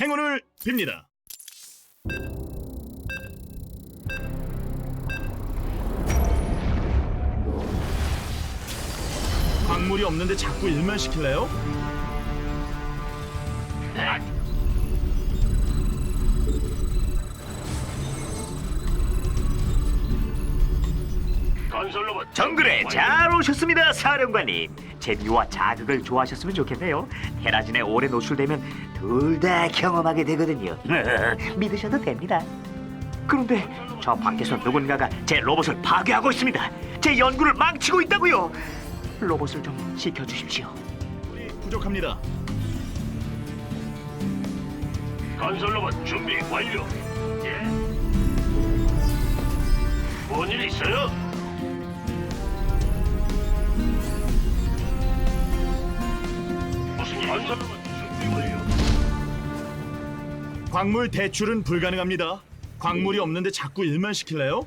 행운을 빕니다. 광물이 없는데 자꾸 일만 시킬래요? 정글에 잘 오셨습니다, 사령관님. 재미와 자극을 좋아하셨으면 좋겠네요. 테라진에 오래 노출되면 둘 다 경험하게 되거든요. 믿으셔도 됩니다. 그런데 저 밖에서 누군가가 제 로봇을 파괴하고 있습니다. 제 연구를 망치고 있다고요. 로봇을 좀 지켜주십시오. 광물이 부족합니다. 건설로봇 준비 완료. 예. 뭔일 있어요? 무슨 일? 건설 광물 대출은 불가능합니다. 광물이 없는데 자꾸 일만 시킬래요?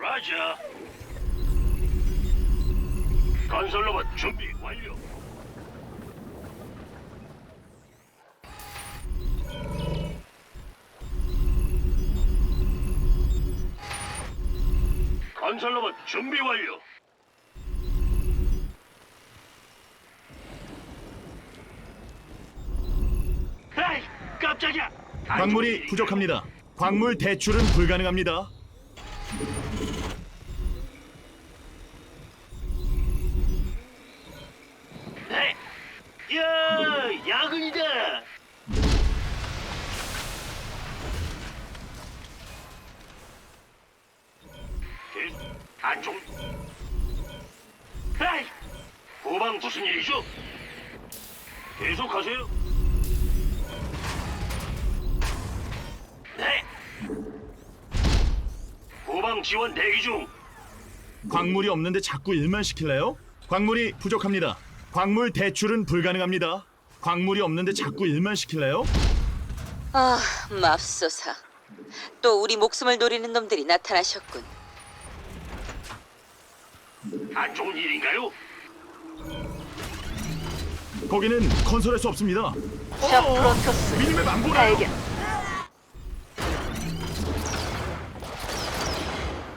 라자. 건설 로봇 준비 완료. 건설 로봇 준비 완료. 에이, 깜짝이야. 광물이 부족합니다. 광물 대출은 불가능합니다. 네. 야, 야근이다. 안쪽. 에이, 후방 무슨 일이죠? 계속하세요. 후방 지원 대기 중. 광물이 없는데 자꾸 일만 시킬래요? 광물이 부족합니다. 광물 대출은 불가능합니다. 광물이 없는데 자꾸 일만 시킬래요? 아, 맙소사. 또 우리 목숨을 노리는 놈들이 나타나셨군. 안 좋은 일인가요? 거기는 건설할 수 없습니다. 저 프로토스 미니맵 안 보나요? 발견.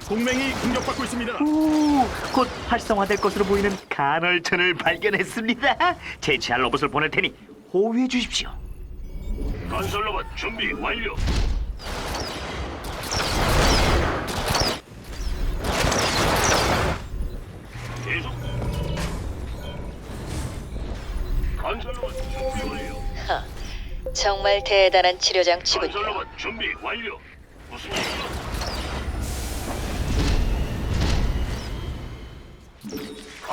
동맹이 공격받고 있습니다. 오, 곧 활성화될 것으로 보이는 간헐천을 발견했습니다. 제치할 로봇을 보낼 테니 호위해 주십시오. 건설 로봇 준비 완료. 계속. 건설 로봇 준비 완료. 하, 정말 대단한 치료 장치군요. 건설 로봇 준비 완료. 무슨 일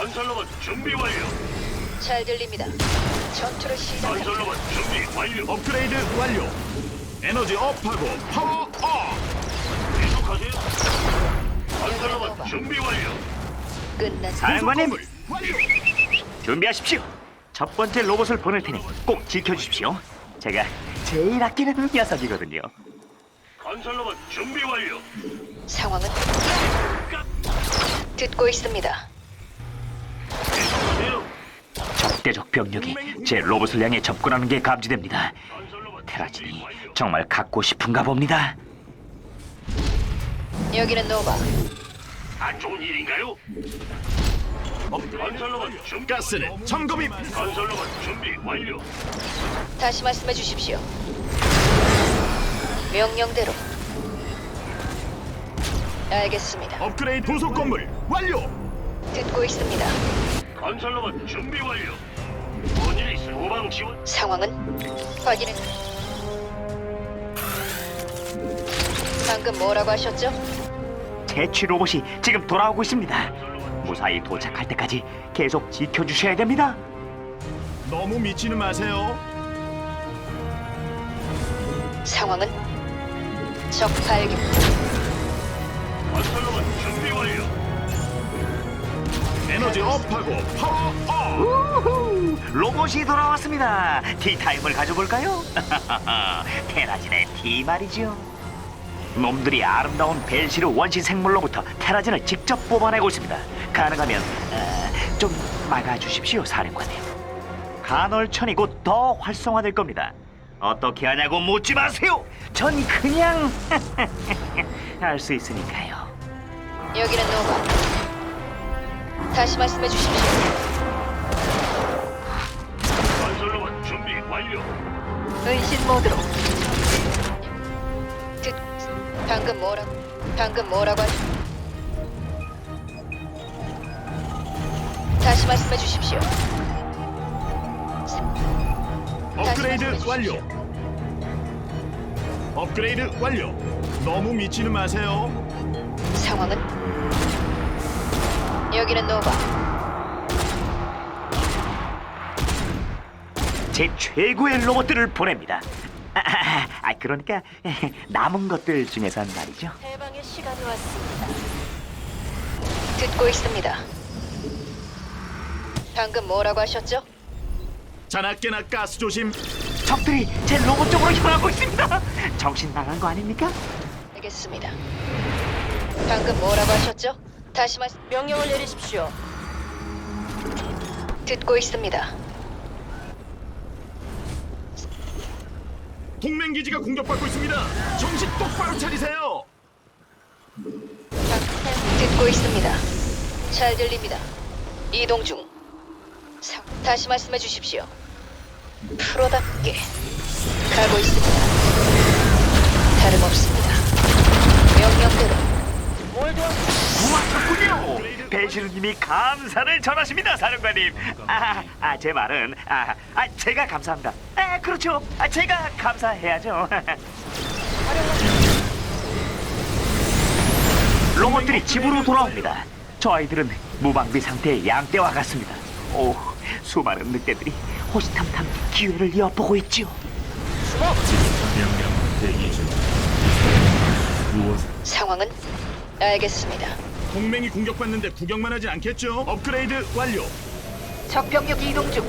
건설로봇 준비 완료. 잘 들립니다. 전투를 시작. 건설로봇 준비 완료. 업그레이드 완료. 에너지 업하고 파워 업. 계속하세요. 건설로봇 준비 완료. 끝난 사령관님. 준비하십시오. 첫 번째 로봇을 보낼 테니 꼭 지켜주십시오. 제가 제일 아끼는 녀석이거든요. 건설로봇 준비 완료. 상황은 듣고 있습니다. 적대적 병력이 제 로봇을 향해 접근하는 게 감지됩니다. 테라진이. 정말 갖고 싶은가 봅니다. 여기는 노바. 안 좋은 일인가요? 건설로봇 준비 가스는 점검임. 건설로봇 준비 완료. 다시 말씀해 주십시오. 명령대로. 알겠습니다. 업그레이드 부속 건물 완료. 듣고 있습니다. 건설로봇 준비 완료. 뭔일 있어? 후방 지원. 상황은 확인해. 방금 뭐라고 하셨죠? 제취 로봇이 지금 돌아오고 있습니다. 무사히 도착할 때까지 계속 지켜주셔야 됩니다. 너무 미치는 마세요. 상황은 적 발견. 건설로봇 준비 완료. 에너지 업하고 파워 업. 우후, 로봇이 돌아왔습니다. 티타임을 가져볼까요? 테라진의 티 말이죠. 놈들이 아름다운 벨시르 원시 생물로부터 테라진을 직접 뽑아내고 있습니다. 가능하면 어, 좀 막아주십시오, 사령관님. 간헐천이 곧 더 활성화될 겁니다. 어떻게 하냐고 묻지 마세요. 전 그냥 할 수 있으니까요. 여기는 노바. 다시 말씀해 주십시오. 건설로봇 준비 완료. 은신 모드로. 듣. 방금 뭐라? 방금 뭐라고 하죠? 다시 말씀해 주십시오. 업그레이드 완료. 업그레이드 완료. 너무 미치는 마세요. 상황은 여기는 노바. 제 최고의 로봇들을 보냅니다. 아, 아, 아, 그러니까 남은 것들 중에선 말이죠. 해방의 시간이 왔습니다. 듣고 있습니다. 방금 뭐라고 하셨죠? 자나깨나 가스 조심. 적들이 제 로봇 쪽으로 향하고 있습니다. 정신 나간 거 아닙니까? 알겠습니다. 방금 뭐라고 하셨죠? 다시 말씀. 명령을 내리십시오. 듣고 있습니다. 동맹 기지가 공격받고 있습니다. 정신 똑바로 차리세요. 방- 듣고 있습니다. 잘 들립니다. 이동 중. 사- 다시 말씀해 주십시오. 프로답게 가고 있습니다. 다름없습니다. 명령대로 뭘 도와? 고맙군요. 배신님이 감사를 전하십니다, 사령관님. 아, 아, 제 말은 아, 아, 제가 감사합니다. 아, 그렇죠. 아, 제가 감사해야죠. 로봇들이 집으로 돌아옵니다. 저 아이들은 무방비 상태의 양떼와 같습니다. 오, 수많은 늑대들이 호시탐탐 기회를 엿보고 있지요. 명령 대기 중. 상황은 알겠습니다. 동맹이 공격받는데 구경만 하진 않겠죠? 업그레이드 완료. 적병력 이동 중.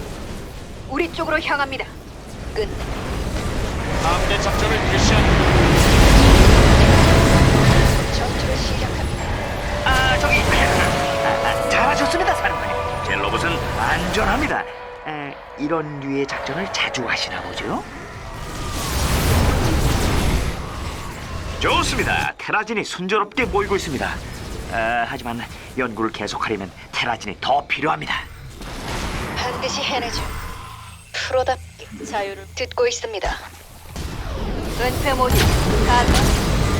우리 쪽으로 향합니다. 끝. 함대 작전을 개시한 전투를 시작합니다. 아, 저기 아, 아, 잘하셨습니다, 사령관님. 제 로봇은 안전합니다. 에, 이런 류의 작전을 자주 하시나 보죠? 좋습니다. 테라진이 순조롭게 모이고 있습니다. 아, 하지만 연구를 계속하려면 테라진이 더 필요합니다. 반드시 해내죠. 프로답게 자유를 듣고 있습니다. 은폐 모드 가동.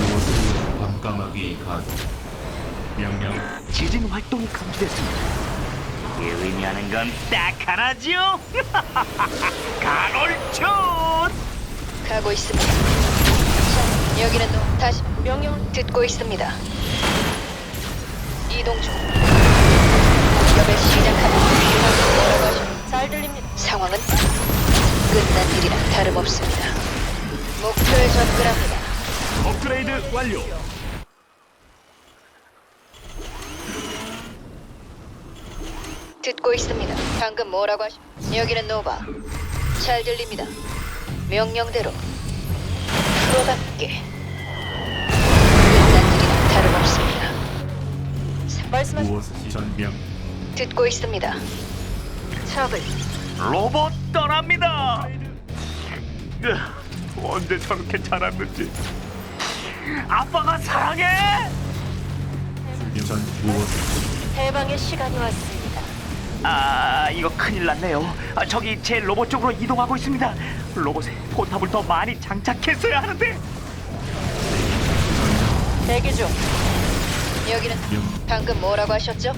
무엇을 밤까마귀 가동. 명령 지진 활동이 감지됐습니다. 이게 의미하는 건 딱 하나죠. 간헐촌. 가고 있습니다. 자, 여기는 노. 다시 명령을 듣고 있습니다. 이동 중. 공격을 시작합니다. 방금 뭐라고 하죠? 잘 들립니다. 상황은 끝난 일이라 다름없습니다. 목표에 접근합니다. 업그레이드 완료. 듣고 있습니다. 방금 뭐라고 하시? 여기는 노바. 잘 들립니다. 명령대로 프로답게 끝난 일이라 다름없습니다. 말씀하시. 무엇을 전명 듣고 있습니다. 적을 로봇 떠납니다. 으, 언제 저렇게 자랐는지. 아빠가 사랑해. 전 무엇을 해방의 시간이 왔습니다. 아 이거 큰일 났네요. 아, 저기 제 로봇 쪽으로 이동하고 있습니다. 로봇에 포탑을 더 많이 장착했어야 하는데. 대기 중. 여기는 방금 뭐라고 하셨죠?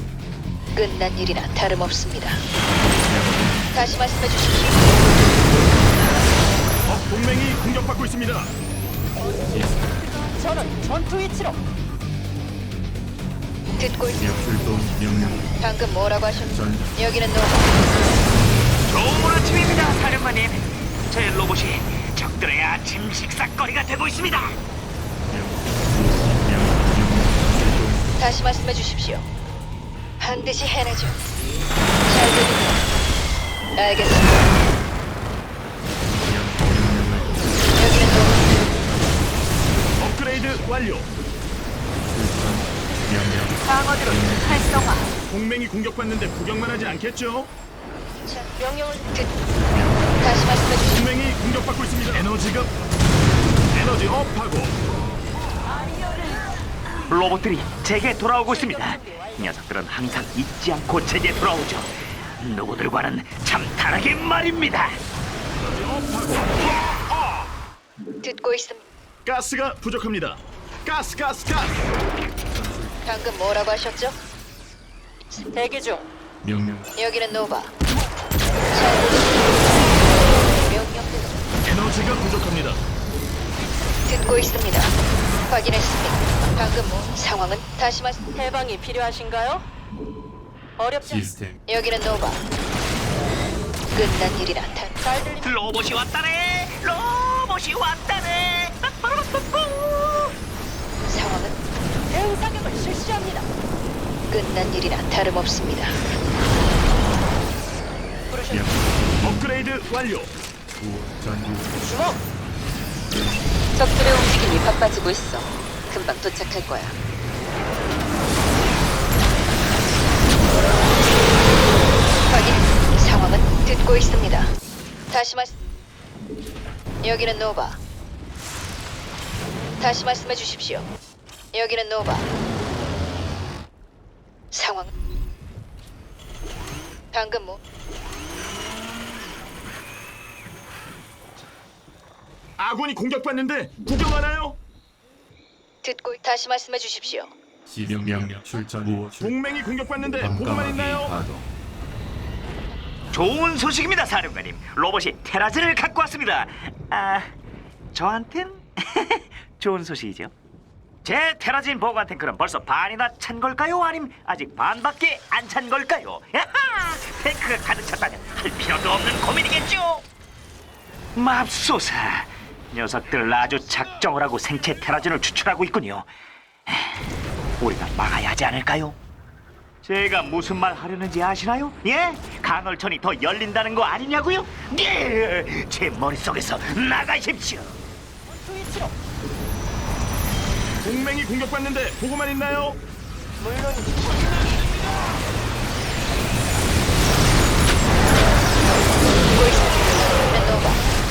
끝난 일이나 다름없습니다. 다시 말씀해 주십시오. 업 동맹이 공격받고 있습니다. 저는 전투 위치로. 듣고 있. 출동 명령 방금 뭐라고 하셨죠? 전 여기는 노바. 좋은 아침입니다, 사령관님. 제 로봇이 적들의 아침 식사거리가 되고 있습니다. 다시 말씀해 주십시오. 반드시 해내죠. 잘 들립니다. 알겠습니다. 여기는 노바. 업그레이드 완료. 명령 방어드론 활성화. 동맹이 공격받는데 구경만 하진 않겠죠? 자, 명령을 듣. 다시 말씀해 주십시오. 동맹이 공격받고 있습니다. 에너지가 에너지 업하고 로봇들이 제게 돌아오고 있습니다. 녀석들은 항상 잊지 않고 제게 돌아오죠. 누구들과는 참 다르게 말입니다. 듣고 있습니다. 가스가 부족합니다. 가스 가스 가스. 방금 뭐라고 하셨죠? 대기 중. 명령 여기는 노바. 잘. 명령대로 에너지가 부족합니다. 듣고 있습니다. 확인했습니다. 방금 뭐 상황은 다시 말씀. 해방이 필요하신가요? 어렵지 않... 시스템 여기는 노바. 끝난 일이 나타. 잘 들립니다. 로봇이 왔다네. 로봇이 왔다네. 상황은 대응 사격을 실시합니다. 끝난 일이나 다름없습니다. 부르셨 명 업그레이드 완료. 주목. 적들의 움직임이 바빠지고 있어. 금방 도착할 거야. 확인. 상황은 듣고 있습니다. 다시 말씀. 여기는 노바. 다시 말씀해 주십시오. 여기는 노바. 상황. 방금 뭐? 아군이 공격받는데 구경 하나요? 듣고 다시 말씀해 주십시오. 시령 명령 출전 구호 출 동맹이 공격받는데 보고만 있나요? 가동 좋은 소식입니다, 사령관님. 로봇이 테라즈를 갖고 왔습니다. 아, 저한텐 좋은 소식이죠. 제 테라진 보관 탱크는 벌써 반이나 찬 걸까요? 아님 아직 반밖에 안 찬 걸까요? 야하! 탱크가 가득 찼다면 할 필요도 없는 고민이겠죠. 맙소사, 녀석들 아주 작정을 하고 생체 테라진을 추출하고 있군요. 우리가 막아야 하지 않을까요? 제가 무슨 말 하려는지 아시나요? 예? 간헐천이 더 열린다는 거 아니냐고요? 예! 제 머릿속에서 나가십시오. 트위치로. 동맹이 공격받는데 보고만 있나요? 듣고 있습니다.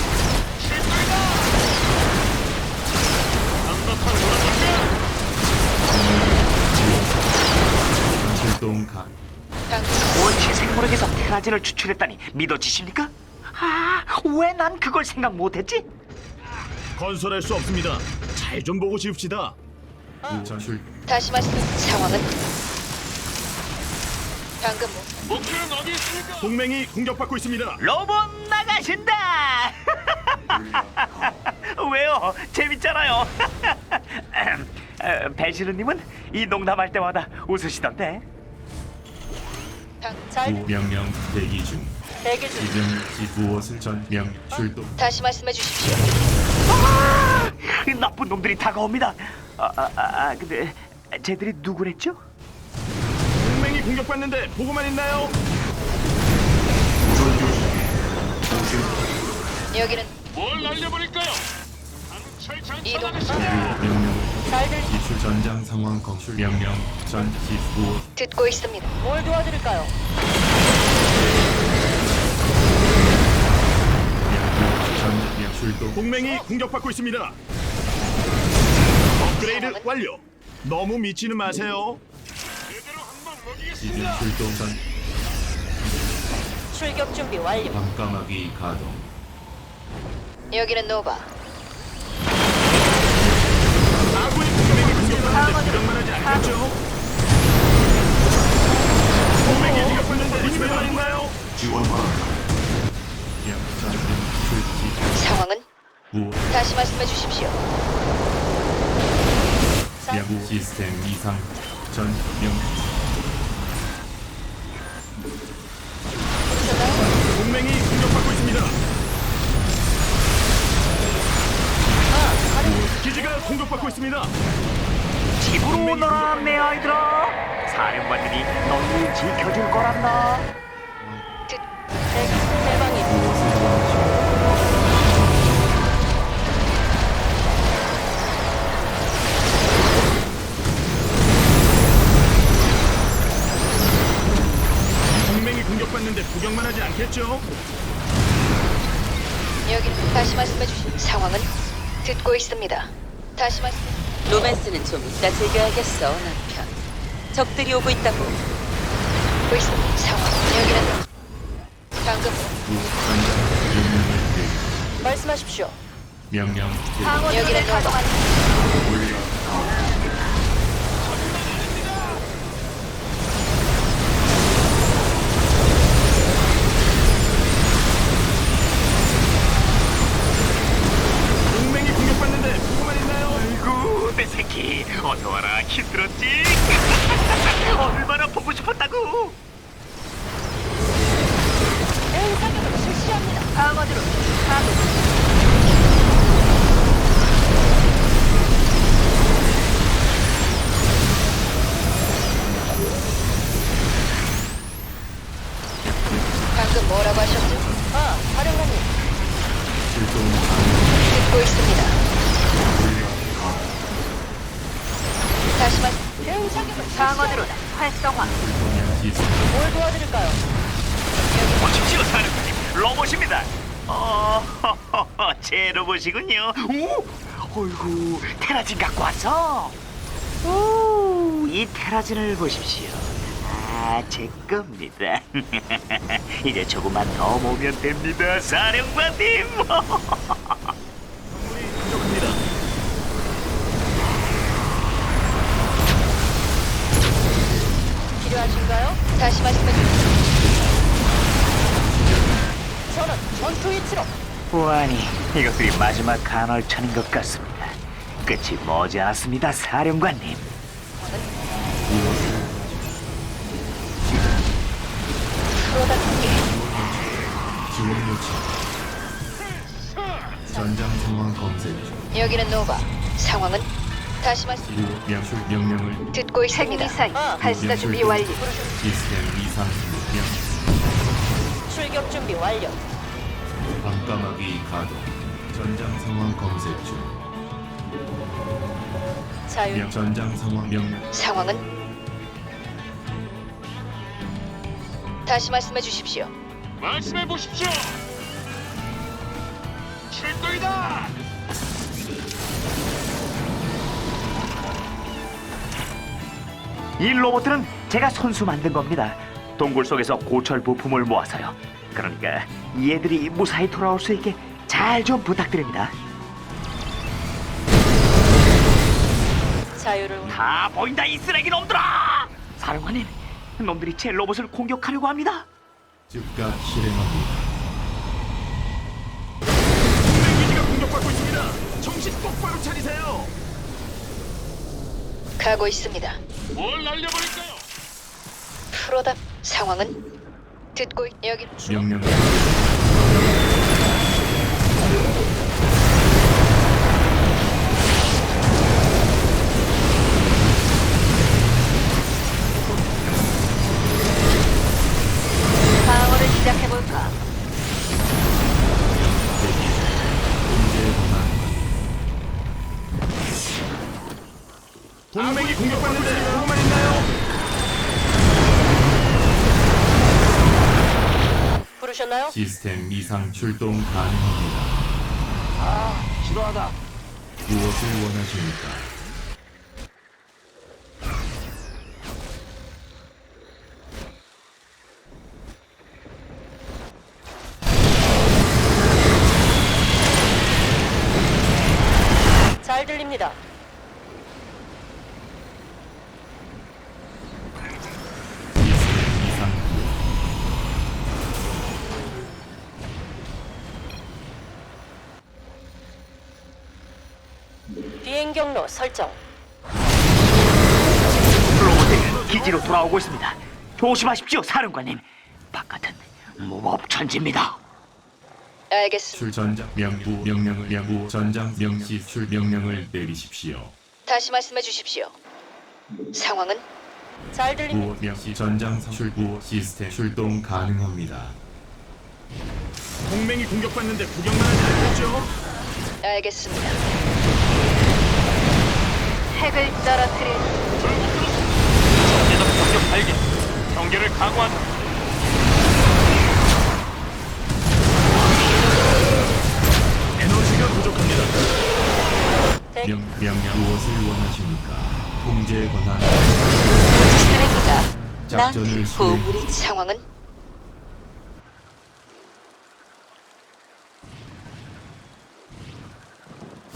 테라진을 추출했다니 믿어지십니까? 아, 왜 난 그걸 생각 못했지? 건설할 수 없습니다. 잘 좀 보고 지읍시다. 출 다시 말씀. 상황은 방금 뭐? 목표는 어디 있습니까? 동맹이 공격받고 있습니다. 로봇 나가신다! 왜요? 재밌잖아요. 어, 배시르님은 이 농담할 때마다 웃으시던데. 구 명령 대기 중 대기 중. 시령 지구옷을 전명 출동 다시 말씀해 주십시오. 이 나쁜 놈들이 다가옵니다. 아, 아, 아, 아, 근데 쟤들이 누구랬죠? 동맹이 공격받는데 보고만 있나요? 여기는 뭘 날려버릴까요? 이동. 하겠습니다. 구호 명령 잘 들. 기출 전장 상황 검출 명령 전 기구호 듣고 있습니다. 뭘 도와드릴까요? 출동 동맹이 공격받고 있습니다. 업그레이드 완료. 너무 미치는 마세요. 제대로 한번 먹이겠습니다. 시령 출동 전 출격 준비 완료. 밤까마귀 가동 여기는 노바. 아군이 동맹이 공격받는데 구경만 하지 않겠죠? 상황은 다시 말씀해 주십시오. 야구 시스템 이상 전명? 동맹이 공격받고 있습니다. 기지가 공격받고 있습니다. 집으로 오너라 내 아이들아. 사령관님이 너희를 지켜줄 거란다. 동맹이 공격받는데 구경 않겠죠? 여기 다시 말씀해 주신 상황은 듣고 있습니다. 다시 말씀. 로맨스는 좀 이따 즐겨야겠어, 남편. 적들이 오고 있다고. 있습니다. 상황. 여기는 방금 말씀하십시오. 명령 대기 여기는. 올려 방어드로 활성화. 뭘 도와드릴까요? 보십시오 사령관님 로봇입니다. 어, 제 로봇이군요. 오, 어이구 테라진 갖고 왔어. 오, 이 테라진을 보십시오. 아, 제 겁니다. 이제 조금만 더 모으면 됩니다 사령관님 광물이 부족합니다. 필요하신가요? 다시 말씀해 주십시오. 저는 전투 위치로. 보아니 이것들이 마지막 간헐천인 것 같습니다 끝이 머지않았습니다 사령관님 프로답게 전장 상황 검색 중 여기는 노바. 상황은 다시 말씀. 구 명출 명령을 듣고 있습니다. 아, 발사 준비 완료 시스템 이상 명 출격 준비 완료. 밤까마귀 가동 전장 상황 검색 중 자유. 명 전장 상황 명령 상황은 다시 말씀해 주십시오. 말씀해 보십시오. 출동이다. 이 로봇들은 제가 손수 만든 겁니다. 동굴 속에서 고철 부품을 모아서요. 그러니까 얘들이 무사히 돌아올 수 있게 잘 좀 부탁드립니다. 자유를 다 보인다 이 쓰레기 놈들아! 사령관님, 놈들이 제 로봇을 공격하려고 합니다. 즉각 실행합니다 기지가 공격받고 있습니다. 정신 똑바로 차리세요. 가고 있습니다. 뭘 날려버릴까요? 프로답 상황은 듣고 있... 여기 명령 시스템 이상 출동 가능합니다 아, 싫어하다. 무엇을 원하십니까? 비행 경로 설정. 로봇들이 기지로 돌아오고 있습니다. 조심하십시오, 사령관님. 바깥은 무법천지입니다. 알겠습니다. 출전장 명부 명령을 명부 전장 명시 출 명령을 내리십시오. 다시 말씀해 주십시오. 상황은 잘 들립니다. 부 명시 전장 출부 시스템 출동 가능합니다. 동맹이 공격받는데 구경만 하지 않겠죠? 알겠습니다. 핵을 떨어뜨릴 적대적 공격 발견. 경계를 강화한다. 에너지가 부족합니다. 네. 명, 명, 무엇을 원하십니까? 통제에 관한 트레기가 작전을 수행. 보물이 상황은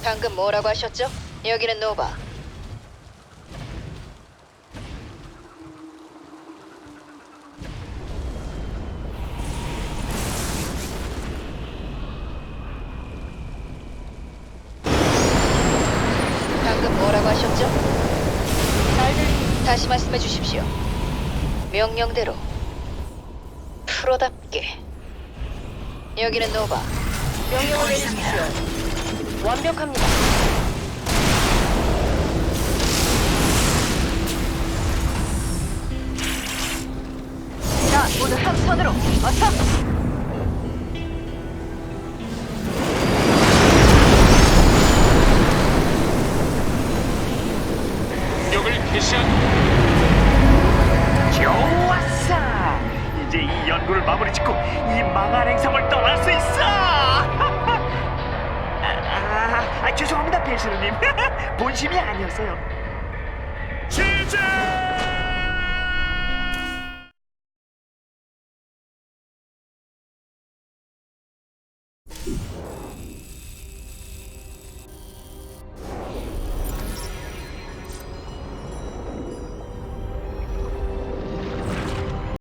방금 뭐라고 하셨죠? 여기는 노바. 들어봐. 명령을 내리십시오. 완벽합니다.